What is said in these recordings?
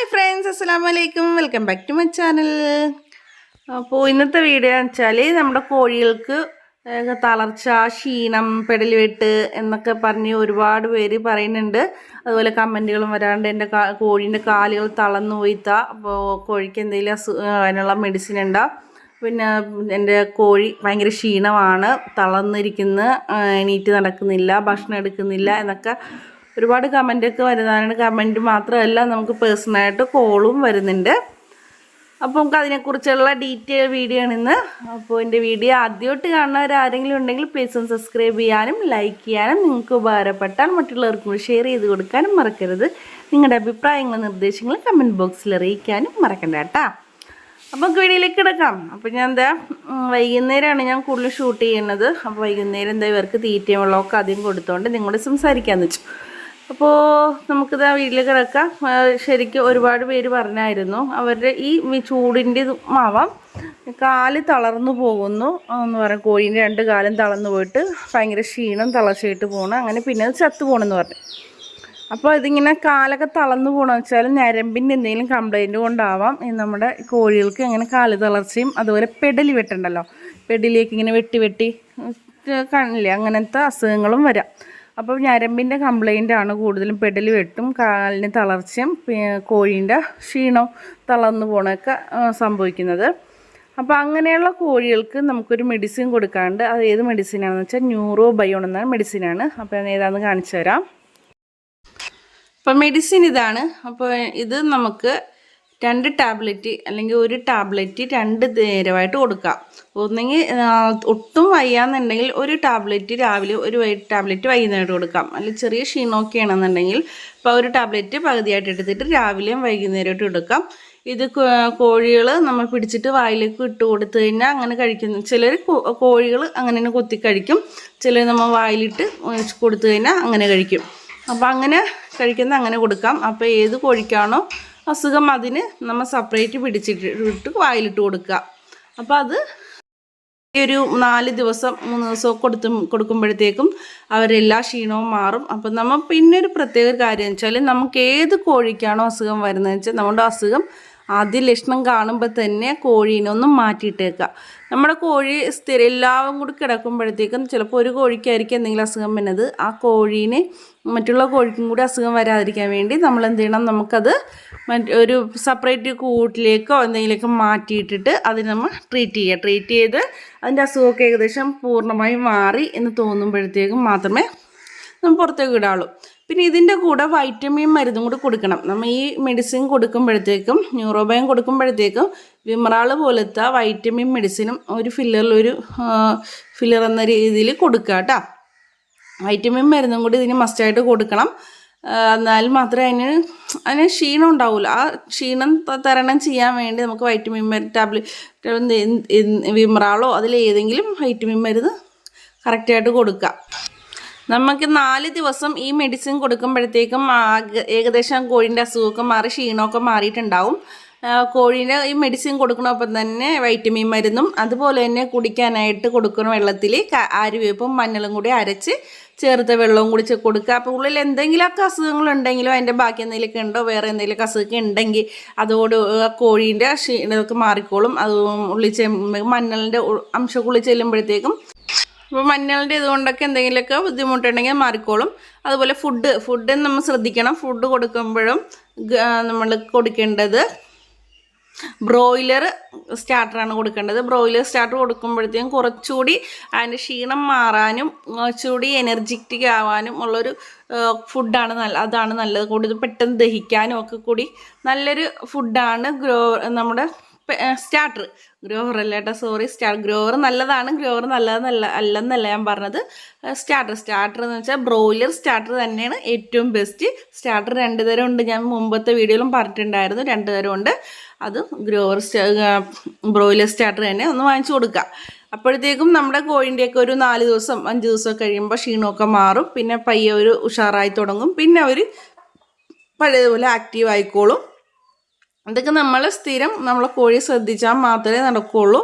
Hi friends അസ്സാം വലൈക്കും welcome back to my channel അപ്പോൾ ഇന്നത്തെ വീഡിയോ എന്ന് വെച്ചാൽ നമ്മുടെ കോഴികൾക്ക് തളർച്ച ക്ഷീണം പെടൽ വെട്ട് എന്നൊക്കെ പറഞ്ഞ് ഒരുപാട് പേര് പറയുന്നുണ്ട്. അതുപോലെ കമന്റുകളും വരാണ്ട് എന്റെ കോഴീന്റെ കാലുകൾ തളർന്നു പോയിത്താ. അപ്പോൾ കോഴിക്ക് എന്തെങ്കിലും അസു അതിനുള്ള മെഡിസിൻ ഉണ്ടോ? പിന്നെ എന്റെ കോഴി ഭയങ്കര ക്ഷീണമാണ്. തളർന്നിരിക്കുന്നു. എണീറ്റ് നടക്കുന്നില്ല ഭക്ഷണം എടുക്കുന്നില്ല എന്നൊക്കെ ഒരുപാട് കമന്റൊക്കെ വരുന്നതാണ്. കമന്റ് മാത്രമല്ല നമുക്ക് പേഴ്സണലായിട്ട് കോളും വരുന്നുണ്ട്. അപ്പോൾ നമുക്ക് അതിനെക്കുറിച്ചുള്ള ഡീറ്റെയിൽ വീഡിയോ ആണ് ഇന്ന്. അപ്പോൾ എന്റെ വീഡിയോ ആദ്യമായിട്ട് കാണുന്നവർ ആരെങ്കിലും ഉണ്ടെങ്കിൽ പ്ലീസ് ഒന്ന് സബ്സ്ക്രൈബ് ചെയ്യാനും ലൈക്ക് ചെയ്യാനും നിങ്ങൾക്ക് ഉപകാരപ്പെട്ടാൽ മറ്റുള്ളവർക്കും ഷെയർ ചെയ്ത് കൊടുക്കാനും മറക്കരുത്. നിങ്ങളുടെ അഭിപ്രായങ്ങളും നിർദ്ദേശങ്ങളും കമന്റ് ബോക്സിൽ അറിയിക്കാനും മറക്കണ്ട കേട്ടോ. അപ്പോൾ നമുക്ക് വീഡിയോയിലേക്ക് കിടക്കാം. അപ്പോൾ ഞാൻ എന്താ വൈകുന്നേരമാണ് ഞാൻ കൂടുതൽ ഷൂട്ട് ചെയ്യുന്നത്. അപ്പോൾ വൈകുന്നേരം എന്താ ഇവർക്ക് തീറ്റയും വെള്ളമൊക്കെ ആദ്യം കൊടുത്തുകൊണ്ട് നിങ്ങളോട് സംസാരിക്കാമെന്ന് വെച്ചു. അപ്പോൾ നമുക്കിത് ആ വീട്ടിൽ കിടക്കാം ശരിക്കും ഒരുപാട് പേര് പറഞ്ഞായിരുന്നു. അവരുടെ ഈ ചൂടിന്റെ ആവാം കാൽ തളർന്നു പോകുന്നു. എന്ന് പറയാം കോഴീന്റെ രണ്ട് കാലം തളർന്നു പോയിട്ട് ഭയങ്കര ക്ഷീണം തളർച്ചയായിട്ട് പോകണം അങ്ങനെ പിന്നെ അത് ചത്തു പോകണമെന്ന് പറഞ്ഞു. അപ്പോൾ ഇതിങ്ങനെ കാലൊക്കെ തളർന്നു പോകണമെന്ന് വെച്ചാൽ ഞരമ്പിന്റെ എന്തെങ്കിലും കംപ്ലൈന്റ് കൊണ്ടാവാം. ഈ നമ്മുടെ കോഴികൾക്ക് അങ്ങനെ കാൽ തളർച്ചയും അതുപോലെ പെടലി വെട്ടുണ്ടല്ലോ. പെടലിയൊക്കെ ഇങ്ങനെ വെട്ടി വെട്ടി കാണില്ലേ അങ്ങനത്തെ അസുഖങ്ങളും വരാം. അപ്പോൾ ഞരമ്പിന്റെ കംപ്ലൈന്റ് ആണ് കൂടുതലും പെഡൽ വെട്ടും കാലിന് തളർച്ചയും കോഴീന്റെ ക്ഷീണവും തളർന്നു പോകണമൊക്കെ സംഭവിക്കുന്നത്. അപ്പോൾ അങ്ങനെയുള്ള കോഴികൾക്ക് നമുക്കൊരു മെഡിസിൻ കൊടുക്കാണ്ട് അത് ഏത് മെഡിസിനാണെന്ന് വെച്ചാൽ ന്യൂറോ ബയോൺ എന്ന മെഡിസിനാണ് അപ്പോൾ ഞാൻ ഏതാണെന്ന് കാണിച്ചു തരാം. അപ്പോൾ മെഡിസിൻ ഇതാണ്. അപ്പോൾ ഇത് നമുക്ക് രണ്ട് ടാബ്ലറ്റ് അല്ലെങ്കിൽ ഒരു ടാബ്ലറ്റ് രണ്ട് നേരമായിട്ട് കൊടുക്കുക. ഒന്നെങ്കിൽ ഒട്ടും വയ്യാന്നുണ്ടെങ്കിൽ ഒരു ടാബ്ലറ്റ് രാവിലെ ഒരു ടാബ്ലറ്റ് വൈകുന്നേരം കൊടുക്കാം. അല്ലെങ്കിൽ ചെറിയ ക്ഷീണമൊക്കെ ആണെന്നുണ്ടെങ്കിൽ ഇപ്പോൾ ഒരു ടാബ്ലറ്റ് പകുതിയായിട്ട് എടുത്തിട്ട് രാവിലെയും വൈകുന്നേരമായിട്ട് കൊടുക്കാം. ഇത് കോഴികൾ നമ്മൾ പിടിച്ചിട്ട് വായിലേക്ക് ഇട്ട് കൊടുത്തു കഴിഞ്ഞാൽ അങ്ങനെ കഴിക്കുന്നു ചിലർ കോഴികൾ അങ്ങനെ തന്നെ കൊത്തി കഴിക്കും. ചിലർ നമ്മൾ വായിലിട്ട് കൊടുത്തു കഴിഞ്ഞാൽ അങ്ങനെ കഴിക്കും. അപ്പോൾ അങ്ങനെ കഴിക്കുന്ന അങ്ങനെ കൊടുക്കാം. അപ്പോൾ ഏത് കോഴിക്കാണോ അസുഖം അതിന് നമ്മൾ സെപ്പറേറ്റ് പിടിച്ചിട്ട് ഇട്ട് വായിലിട്ട് കൊടുക്കുക. അപ്പോൾ അത് ഒരു നാല് ദിവസം മൂന്ന് ദിവസം കൊടുത്ത് കൊടുക്കുമ്പോഴത്തേക്കും അവരെല്ലാ ക്ഷീണവും മാറും. അപ്പം നമ്മൾ പിന്നെ ഒരു പ്രത്യേക കാര്യം വെച്ചാൽ നമുക്ക് ഏത് കോഴിക്കാണോ അസുഖം വരുന്നതെന്ന് വെച്ചാൽ നമ്മുടെ അസുഖം ആദ്യ ലക്ഷണം കാണുമ്പോൾ തന്നെ കോഴീനെ ഒന്ന് മാറ്റിയിട്ടേക്കുക നമ്മുടെ കോഴി സ്ഥിരം എല്ലാവരും കൂടി കിടക്കുമ്പോഴത്തേക്കും ചിലപ്പോൾ ഒരു കോഴിക്കായിരിക്കും എന്തെങ്കിലും അസുഖം വരുന്നത്. ആ കോഴീനെ മറ്റുള്ള കോഴിക്കും കൂടി അസുഖം വരാതിരിക്കാൻ വേണ്ടി നമ്മൾ എന്ത് ചെയ്യണം? നമുക്കത് മറ്റ് ഒരു സെപ്പറേറ്റ് കൂട്ടിലേക്കോ എന്തെങ്കിലുമൊക്കെ മാറ്റിയിട്ടിട്ട് അതിന് നമ്മൾ ട്രീറ്റ് ചെയ്യുക. ട്രീറ്റ് ചെയ്ത് അതിന്റെ അസുഖമൊക്കെ ഏകദേശം പൂർണമായും മാറി എന്ന് തോന്നുമ്പോഴത്തേക്കും മാത്രമേ നമ്മൾ പുറത്തേക്ക് ഇടാവുള്ളൂ പിന്നെ ഇതിന്റെ കൂടെ വൈറ്റമിൻ മരുന്നും കൂടി കൊടുക്കണം. നമ്മൾ ഈ മെഡിസിൻ കൊടുക്കുമ്പോഴത്തേക്കും ന്യൂറോബയം കൊടുക്കുമ്പോഴത്തേക്കും വിമറാൾ പോലത്തെ വൈറ്റമിൻ മെഡിസിനും ഒരു ഫില്ലറിൽ ഒരു ഫില്ലർ എന്ന രീതിയിൽ കൊടുക്കുക കേട്ടോ വൈറ്റമിൻ മരുന്നും കൂടി ഇതിന് മസ്റ്റായിട്ട് കൊടുക്കണം. എന്നാൽ മാത്രമേ അതിന് അതിന് ക്ഷീണം ഉണ്ടാവില്ല ആ ക്ഷീണം തരണം ചെയ്യാൻ വേണ്ടി നമുക്ക് വൈറ്റമിൻ മരുന്ന് ടാബ്ലറ്റ് വിമറാളോ അതിലേതെങ്കിലും വൈറ്റമിൻ മരുന്ന് കറക്റ്റായിട്ട് കൊടുക്കുക നമുക്ക് നാല് ദിവസം ഈ മെഡിസിൻ കൊടുക്കുമ്പോഴത്തേക്കും ഏകദേശം കോഴീന്റെ അസുഖമൊക്കെ മാറി ക്ഷീണമൊക്കെ മാറിയിട്ടുണ്ടാവും. കോഴീന്റെ ഈ മെഡിസിൻ കൊടുക്കണമൊപ്പം തന്നെ വൈറ്റമിൻ മരുന്നും അതുപോലെ തന്നെ കുടിക്കാനായിട്ട് കൊടുക്കുന്ന വെള്ളത്തിൽ ആര്യവേപ്പും മഞ്ഞളും കൂടി അരച്ച് ചേർത്ത വെള്ളവും കുടിച്ച് കൊടുക്കുക. അപ്പോൾ ഉള്ളിൽ എന്തെങ്കിലുമൊക്കെ അസുഖങ്ങളുണ്ടെങ്കിലോ അതിന്റെ ബാക്കി എന്തെങ്കിലുമൊക്കെ ഉണ്ടോ? വേറെ എന്തെങ്കിലുമൊക്കെ അസുഖം ഉണ്ടെങ്കിൽ അതോട് കോഴീന്റെ ക്ഷീണമൊക്കെ മാറിക്കോളും. അത് ഉള്ളിൽ ചെ മഞ്ഞളിന്റെ അംശം ഉള്ളിൽ ചെല്ലുമ്പോഴത്തേക്കും അപ്പോൾ മഞ്ഞളിന്റെ ഇതുകൊണ്ടൊക്കെ എന്തെങ്കിലുമൊക്കെ ബുദ്ധിമുട്ടുണ്ടെങ്കിൽ മാറിക്കോളും. അതുപോലെ ഫുഡ് ഫുഡ് നമ്മൾ ശ്രദ്ധിക്കണം. ഫുഡ് കൊടുക്കുമ്പോഴും നമ്മൾ കൊടുക്കേണ്ടത് ബ്രോയിലർ സ്റ്റാർട്ടറാണ് കൊടുക്കേണ്ടത്. ബ്രോയിലർ സ്റ്റാർട്ടർ കൊടുക്കുമ്പോഴത്തേക്കും കുറച്ചുകൂടി അതിന്റെ ക്ഷീണം മാറാനും കുറച്ചുകൂടി എനർജറ്റിക് ആവാനും ഉള്ളൊരു ഫുഡാണ് നല്ല അതാണ് നല്ലത്. കൂടുതൽ പെട്ടെന്ന് ദഹിക്കാനും ഒക്കെ കൂടി നല്ലൊരു ഫുഡാണ് ഗ്രോ നമ്മുടെ സ്റ്റാർട്ടർ. ഗ്രോവർ അല്ല കേട്ടോ സോറി സ്റ്റാർ ഗ്രോവർ നല്ലതാണ്. ഗ്രോവർ നല്ലതെന്നല്ല അല്ലെന്നല്ല ഞാൻ പറഞ്ഞത്. സ്റ്റാർട്ടർ. സ്റ്റാർട്ടർ എന്ന് വെച്ചാൽ ബ്രോയിലർ സ്റ്റാർട്ടർ തന്നെയാണ് ഏറ്റവും ബെസ്റ്റ്. സ്റ്റാർട്ടർ രണ്ട് തരം ഉണ്ട്. ഞാൻ മുമ്പത്തെ വീഡിയോയിലും പറഞ്ഞിട്ടുണ്ടായിരുന്നു. രണ്ട് തരം ഉണ്ട്. അത് ഗ്രോവർ ബ്രോയിലർ സ്റ്റാർട്ടർ തന്നെ ഒന്ന് വാങ്ങിച്ചു കൊടുക്കുക അപ്പോഴത്തേക്കും നമ്മുടെ കോഴിന്റെയൊക്കെ ഒരു നാല് ദിവസം അഞ്ച് ദിവസം കഴിയുമ്പോൾ ക്ഷീണമൊക്കെ മാറും. പിന്നെ പയ്യെ ഒരു ഉഷാറായി തുടങ്ങും. പിന്നെ അവർ പഴയതുപോലെ ആക്റ്റീവ് ആയിക്കോളും. ഇതൊക്കെ നമ്മൾ സ്ഥിരം നമ്മൾ കോഴി ശ്രദ്ധിച്ചാൽ മാത്രമേ നടക്കുകയുള്ളൂ.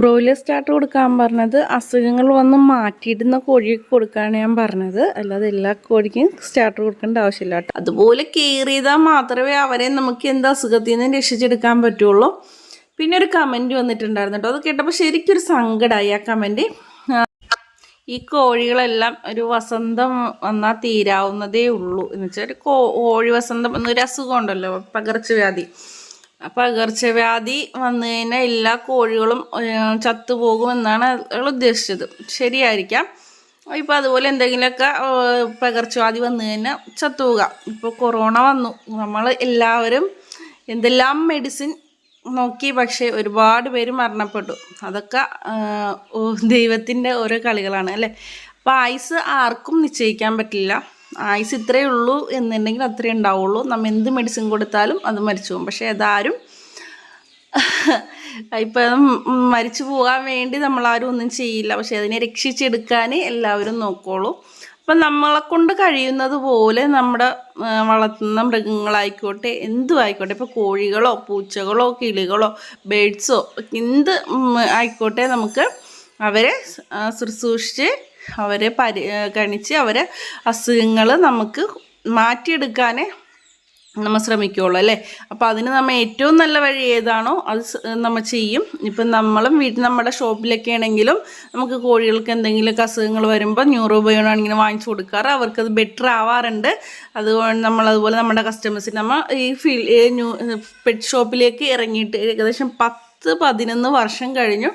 ബ്രോയിലർ സ്റ്റാർട്ടർ കൊടുക്കാൻ പറഞ്ഞത് അസുഖങ്ങൾ വന്ന് മാറ്റിയിടുന്ന കോഴിക്ക് കൊടുക്കാനാണ് ഞാൻ പറഞ്ഞത്. അല്ലാതെ എല്ലാ കോഴിക്കും സ്റ്റാർട്ടർ കൊടുക്കേണ്ട ആവശ്യമില്ല അതുപോലെ കെയർ ചെയ്താൽ മാത്രമേ അവരെ നമുക്ക് എന്ത് അസുഖത്തിൽ നിന്ന് രക്ഷിച്ചെടുക്കാൻ പറ്റുള്ളൂ. പിന്നെ ഒരു കമന്റ് വന്നിട്ടുണ്ടായിരുന്നു കേട്ടോ. അത് കേട്ടപ്പോൾ ശരിക്കൊരു സങ്കടമായി ആ കമന്റ്. ഈ കോഴികളെല്ലാം ഒരു വസന്തം വന്നാൽ തീരാവുന്നതേ ഉള്ളൂ. എന്ന് വെച്ചാൽ ഒരു കോഴി വസന്തം എന്നൊരു അസുഖം ഉണ്ടല്ലോ പകർച്ചവ്യാധി. പകർച്ചവ്യാധി വന്നു കഴിഞ്ഞാൽ എല്ലാ കോഴികളും ചത്തുപോകുമെന്നാണ് അയാൾ ഉദ്ദേശിച്ചത്. ശരിയായിരിക്കാം. ഇപ്പോൾ അതുപോലെ എന്തെങ്കിലുമൊക്കെ പകർച്ചവ്യാധി വന്നു കഴിഞ്ഞാൽ ചത്തുപോകാം. ഇപ്പോൾ കൊറോണ വന്നു. നമ്മൾ എല്ലാവരും എന്തെല്ലാം മെഡിസിൻ നോക്കി പക്ഷേ ഒരുപാട് പേര് മരണപ്പെട്ടു. അതൊക്കെ ദൈവത്തിന്റെ ഓരോ കളികളാണ് അല്ലേ? അപ്പോൾ ആയുസ് ആർക്കും നിശ്ചയിക്കാൻ പറ്റില്ല. ആയുസ് ഇത്രയേ ഉള്ളൂ എന്നുണ്ടെങ്കിൽ അത്രയേ ഉണ്ടാവുള്ളൂ. നമ്മൾ എന്ത് മെഡിസിൻ കൊടുത്താലും അത് മരിച്ചു പോകും. പക്ഷേ അതാരും ഇപ്പം മരിച്ചു പോകാൻ വേണ്ടി നമ്മളാരും ഒന്നും ചെയ്യില്ല. പക്ഷേ അതിനെ രക്ഷിച്ചെടുക്കാൻ എല്ലാവരും നോക്കുള്ളൂ അപ്പം നമ്മളെ കൊണ്ട് കഴിയുന്നത് പോലെ നമ്മുടെ വളർത്തുന്ന മൃഗങ്ങളായിക്കോട്ടെ എന്തും ആയിക്കോട്ടെ. ഇപ്പോൾ കോഴികളോ പൂച്ചകളോ കിളികളോ ബേഡ്സോ എന്ത് ആയിക്കോട്ടെ നമുക്ക് അവരെ ശുശ്രൂഷിച്ച് അവരെ പരി ഗണിച്ച് അവരെ അസുഖങ്ങൾ നമുക്ക് മാറ്റിയെടുക്കാനേ നമ്മൾ ശ്രമിക്കുകയുള്ളൂ അല്ലേ? അപ്പോൾ അതിന് നമ്മൾ ഏറ്റവും നല്ല വഴി ഏതാണോ അത് നമ്മൾ ചെയ്യും. ഇപ്പം നമ്മളും വീട്ടിൽ നമ്മുടെ ഷോപ്പിലൊക്കെ ആണെങ്കിലും നമുക്ക് കോഴികൾക്ക് എന്തെങ്കിലും അസുഖങ്ങൾ വരുമ്പോൾ ന്യൂറോ ബയോണാണെങ്കിൽ വാങ്ങിച്ചു കൊടുക്കാറ്. അവർക്കത് ബെറ്റർ ആവാറുണ്ട്. അതുകൊണ്ട് നമ്മളതുപോലെ നമ്മുടെ കസ്റ്റമേഴ്സിന് നമ്മൾ ഈ ഫീൽ ന്യൂ പെറ്റ് ഷോപ്പിലേക്ക് ഇറങ്ങിയിട്ട് ഏകദേശം പത്ത് പതിനൊന്ന് വർഷം കഴിഞ്ഞു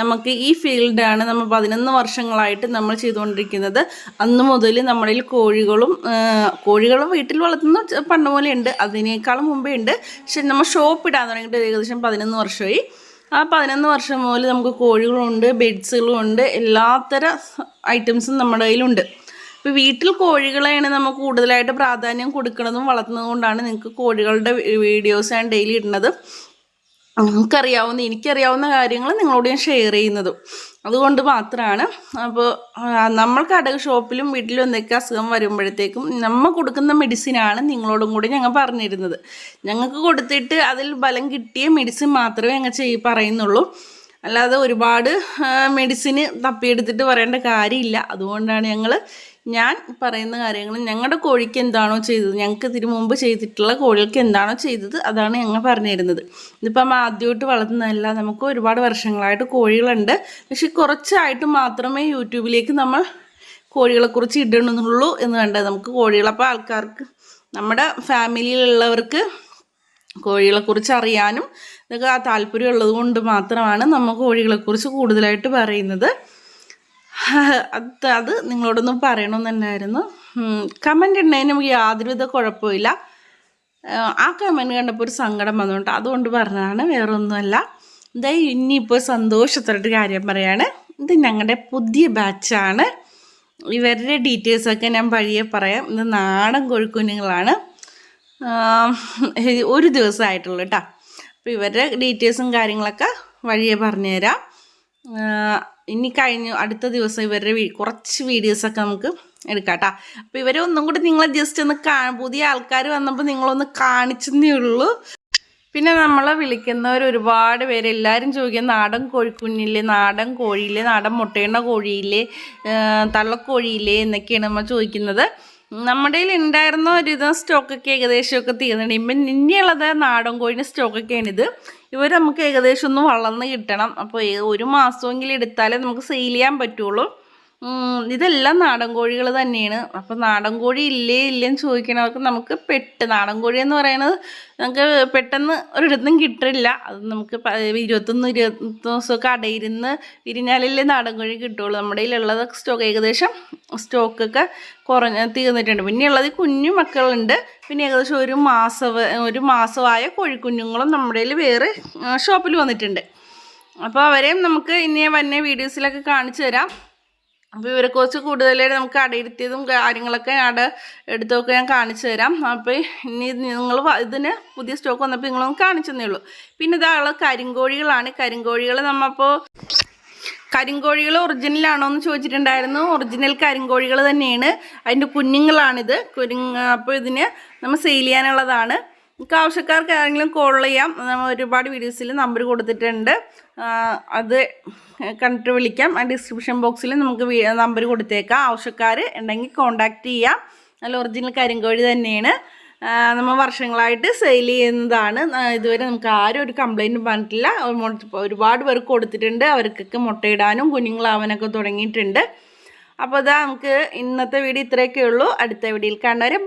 നമുക്ക് ഈ ഫീൽഡാണ് നമ്മൾ പതിനൊന്ന് വർഷങ്ങളായിട്ട് നമ്മൾ ചെയ്തുകൊണ്ടിരിക്കുന്നത്. അന്ന് മുതൽ നമ്മളിൽ കോഴികളും കോഴികളും വീട്ടിൽ വളർത്തുന്ന പണ്ട് പോലെ ഉണ്ട്. അതിനേക്കാളും മുമ്പേ ഉണ്ട്. പക്ഷെ നമ്മൾ ഷോപ്പ് ഇടാൻ തുടങ്ങിയിട്ട് ഏകദേശം പതിനൊന്ന് വർഷമായി. ആ പതിനൊന്ന് വർഷം മുതൽ നമുക്ക് കോഴികളുണ്ട് ബെഡ്സുകളും ഉണ്ട് എല്ലാത്തര ഐറ്റംസും നമ്മുടെ കയ്യിലുണ്ട്. ഇപ്പോൾ വീട്ടിൽ കോഴികളെയാണ് നമ്മൾ കൂടുതലായിട്ട് പ്രാധാന്യം കൊടുക്കുന്നതും വളർത്തുന്നതുകൊണ്ടാണ് നിങ്ങൾക്ക് കോഴികളുടെ വീഡിയോസ് ഞാൻ ഡെയിലി ഇടുന്നത്. നമുക്കറിയാവുന്ന എനിക്കറിയാവുന്ന കാര്യങ്ങൾ നിങ്ങളോട് ഞാൻ ഷെയർ ചെയ്യുന്നതും. അതുകൊണ്ട് മാത്രമാണ്. അപ്പോൾ നമ്മൾ കടക ഷോപ്പിലും വീട്ടിലും എന്തൊക്കെ അസുഖം വരുമ്പോഴത്തേക്കും നമ്മൾ കൊടുക്കുന്ന മെഡിസിനാണ് നിങ്ങളോടും കൂടി ഞങ്ങൾ പറഞ്ഞിരുന്നത്. ഞങ്ങൾക്ക് കൊടുത്തിട്ട് അതിൽ ബലം കിട്ടിയ മെഡിസിൻ മാത്രമേ ഞങ്ങൾ ചെയ് പറയുന്നുള്ളൂ. അല്ലാതെ ഒരുപാട് മെഡിസിന് തപ്പിയെടുത്തിട്ട് പറയേണ്ട കാര്യമില്ല. അതുകൊണ്ടാണ് ഞങ്ങൾ ഞാൻ പറയുന്ന കാര്യങ്ങൾ ഞങ്ങളുടെ കോഴിക്ക് എന്താണോ ചെയ്തത് ഞങ്ങൾക്ക് ഇതിനു മുമ്പ് ചെയ്തിട്ടുള്ള കോഴികൾക്ക് എന്താണോ ചെയ്തത് അതാണ് ഞങ്ങൾ പറഞ്ഞു തരുന്നത് ഇതിപ്പം ആദ്യമായിട്ട് വളർത്തുന്നതല്ല നമുക്ക് ഒരുപാട് വർഷങ്ങളായിട്ട് കോഴികളുണ്ട്. പക്ഷെ കുറച്ചായിട്ട് മാത്രമേ യൂട്യൂബിലേക്ക് നമ്മൾ കോഴികളെക്കുറിച്ച് ഇടണമെന്നുള്ളൂ എന്ന് കണ്ടത്. നമുക്ക് കോഴികളപ്പോൾ ആൾക്കാർക്ക് നമ്മുടെ ഫാമിലിയിലുള്ളവർക്ക് കോഴികളെക്കുറിച്ച് അറിയാനും ഇതൊക്കെ ആ താല്പര്യം ഉള്ളത് കൊണ്ട് മാത്രമാണ് നമ്മൾ കോഴികളെക്കുറിച്ച് കൂടുതലായിട്ട് പറയുന്നത്. അത് അത് നിങ്ങളോടൊന്നും പറയണമെന്നുണ്ടായിരുന്നു കമന്റ് ഉണ്ടെങ്കിൽ നമുക്ക് യാതൊരുവിധ കുഴപ്പമില്ല. ആ, കമന്റ് കണ്ടപ്പോൾ ഒരു സങ്കടം വന്നുകൊണ്ട് അതുകൊണ്ട് പറഞ്ഞതാണ് വേറെ ഒന്നുമല്ല ഇതായി ഇനിയിപ്പോൾ സന്തോഷത്തോടെ കാര്യം പറയാണ്. ഇത് ഞങ്ങളുടെ പുതിയ ബാച്ചാണ് ഇവരുടെ ഡീറ്റെയിൽസൊക്കെ ഞാൻ വഴിയെ പറയാം. ഇത് നാടൻ കോഴിക്കുഞ്ഞുങ്ങളാണ്. ഒരു ദിവസമായിട്ടുള്ളൂ കേട്ടോ അപ്പോൾ ഇവരുടെ ഡീറ്റെയിൽസും കാര്യങ്ങളൊക്കെ വഴിയെ പറഞ്ഞുതരാം. ഇനി കഴിഞ്ഞു അടുത്ത ദിവസം ഇവരുടെ കുറച്ച് വീഡിയോസൊക്കെ നമുക്ക് എടുക്കാം കേട്ടോ അപ്പോൾ ഇവരെ ഒന്നും കൂടി നിങ്ങളെ ജസ്റ്റ് ഒന്ന് കാ പുതിയ ആൾക്കാർ വന്നപ്പോൾ നിങ്ങളൊന്ന് കാണിച്ചെന്നേ ഉള്ളൂ. പിന്നെ നമ്മളെ വിളിക്കുന്നവർ ഒരുപാട് പേര്. എല്ലാവരും ചോദിക്കുക നാടൻ കോഴിക്കുഞ്ഞില്ലേ നാടൻ കോഴിയില്ലേ നാടൻ മുട്ടയിണ കോഴിയില്ലേ തള്ളക്കോഴിയില്ലേ എന്നൊക്കെയാണ് നമ്മൾ ചോദിക്കുന്നത്. നമ്മുടെ കയ്യിൽ ഉണ്ടായിരുന്ന ഒരുവിധം സ്റ്റോക്കൊക്കെ ഏകദേശമൊക്കെ തീർന്നിട്ടുണ്ട്. ഇപ്പം ഇനിയുള്ളത് നാടൻ കോഴിന്റെ സ്റ്റോക്കൊക്കെയാണിത്. ഇവർ നമുക്ക് ഏകദേശം ഒന്ന് വളർന്ന് കിട്ടണം. അപ്പോൾ ഒരു മാസമെങ്കിലും എടുത്താലേ നമുക്ക് സെയിൽ ചെയ്യാൻ പറ്റുള്ളൂ. ഇതെല്ലാം നാടൻ കോഴികൾ തന്നെയാണ്. അപ്പോൾ നാടൻ കോഴി ഇല്ലേ ഇല്ലേന്ന് ചോദിക്കണവർക്ക് നമുക്ക് പെട്ട് നാടൻ കോഴി എന്ന് പറയുന്നത് നമുക്ക് പെട്ടെന്ന് ഒരിടത്തും കിട്ടില്ല അത് നമുക്ക് ഇരുപത്തൊന്ന് ഇരുപത്തൊന്ന് ദിവസമൊക്കെ അടയിരുന്ന് വിരിഞ്ഞാലല്ലേ നാടൻ കോഴി കിട്ടുള്ളൂ. നമ്മുടെ കയ്യിലുള്ളത് സ്റ്റോക്ക് ഏകദേശം സ്റ്റോക്കൊക്കെ കുറഞ്ഞ് തീർന്നിട്ടുണ്ട്. പിന്നെ ഉള്ളത് കുഞ്ഞു മക്കളുണ്ട്. പിന്നെ ഏകദേശം ഒരു മാസം ഒരു മാസമായ കോഴിക്കുഞ്ഞുങ്ങളും നമ്മുടെ കയ്യിൽ വേറെ ഷോപ്പിൽ വന്നിട്ടുണ്ട്. അപ്പോൾ അവരെയും നമുക്ക് ഇനി വന്നെ വീഡിയോസിലൊക്കെ കാണിച്ചു തരാം. അപ്പോൾ ഇവരെക്കുറിച്ച് കൂടുതലായിട്ട് നമുക്ക് അടയിരുത്തിയതും കാര്യങ്ങളൊക്കെ അട എടുത്തൊക്കെ ഞാൻ കാണിച്ചു തരാം. അപ്പോൾ ഇനി നിങ്ങൾ ഇതിന് പുതിയ സ്റ്റോക്ക് വന്നപ്പോൾ നിങ്ങളൊന്ന് കാണിച്ചു ഉള്ളൂ. പിന്നെ ഇതാളെ കരിങ്കോഴികളാണ്. കരിങ്കോഴികൾ നമ്മപ്പോൾ കരിങ്കോഴികൾ ഒറിജിനലാണോ എന്ന് ചോദിച്ചിട്ടുണ്ടായിരുന്നു. ഒറിജിനൽ കരിങ്കോഴികൾ തന്നെയാണ്. അതിന്റെ കുഞ്ഞുങ്ങളാണിത്. കുരുങ്ങ അപ്പോൾ ഇതിന് നമ്മൾ സെയിൽ ചെയ്യാനുള്ളതാണ്. നമുക്ക് ആവശ്യക്കാർക്ക് ആരെങ്കിലും കോൾ ചെയ്യാം. ഒരുപാട് വീഡിയോസിൽ നമ്പർ കൊടുത്തിട്ടുണ്ട്. അത് കണ്ടിട്ട് വിളിക്കാം. ആ ഡിസ്ക്രിപ്ഷൻ ബോക്സിൽ നമുക്ക് നമ്പർ കൊടുത്തേക്കാം. ആവശ്യക്കാർ ഉണ്ടെങ്കിൽ കോണ്ടാക്ട് ചെയ്യാം. നല്ല ഒറിജിനൽ കരിങ്കോഴി തന്നെയാണ്. നമ്മൾ വർഷങ്ങളായിട്ട് സെയിൽ ചെയ്യുന്നതാണ്. ഇതുവരെ നമുക്ക് ആരും ഒരു കംപ്ലൈന്റും പറഞ്ഞിട്ടില്ല. ഒരുപാട് പേർക്ക് കൊടുത്തിട്ടുണ്ട്. അവർക്കൊക്കെ മുട്ടയിടാനും കുഞ്ഞുങ്ങളാവാനൊക്കെ തുടങ്ങിയിട്ടുണ്ട്. അപ്പോൾ ഇതാ നമുക്ക് ഇന്നത്തെ വീഡിയോ ഇത്രയൊക്കെ ഉള്ളൂ. അടുത്ത വീഡിയോയിൽ കാണുന്നവരെ